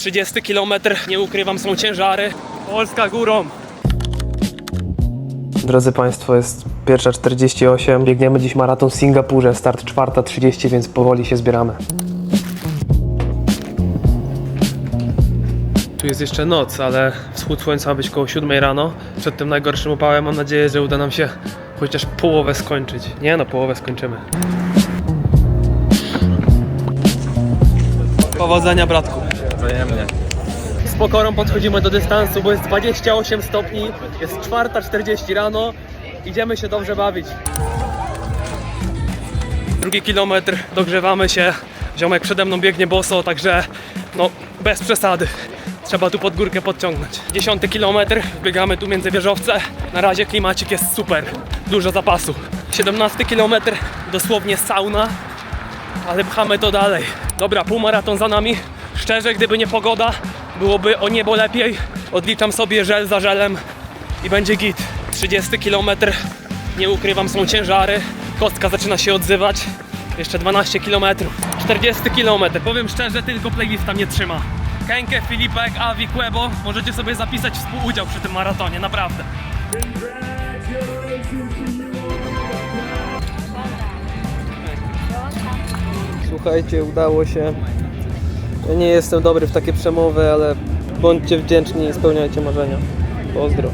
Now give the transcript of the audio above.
30 km, nie ukrywam, są ciężary. Polska górą. Drodzy Państwo, jest pierwsza 48. Biegniemy dziś maraton w Singapurze, start 4.30, więc powoli się zbieramy. Tu jest jeszcze noc, ale wschód słońca ma być koło 7 rano. Przed tym najgorszym upałem mam nadzieję, że uda nam się chociaż połowę skończyć. Nie no, połowę skończymy. Powodzenia bratku. Wzajemnie. Z pokorą podchodzimy do dystansu, bo jest 28 stopni, jest 4.40 rano, idziemy się dobrze bawić. Drugi kilometr, dogrzewamy się, ziomek przede mną biegnie boso, także no bez przesady. Trzeba tu pod górkę podciągnąć. Dziesiąty kilometr, biegamy tu między wieżowce. Na razie klimacik jest super, dużo zapasu. 17 kilometr, dosłownie sauna, ale pchamy to dalej. Dobra, półmaraton za nami. Szczerze, gdyby nie pogoda, byłoby o niebo lepiej. Odliczam sobie żel za żelem i będzie git. 30 km, nie ukrywam, są ciężary. Kostka zaczyna się odzywać. Jeszcze 12 km. 40 km, powiem szczerze, tylko playlista mnie trzyma. Kenke, Filipek, Avi, Quebo, możecie sobie zapisać współudział przy tym maratonie, naprawdę. Słuchajcie, udało się. Ja nie jestem dobry w takie przemowy, ale bądźcie wdzięczni i spełniajcie marzenia. Pozdro.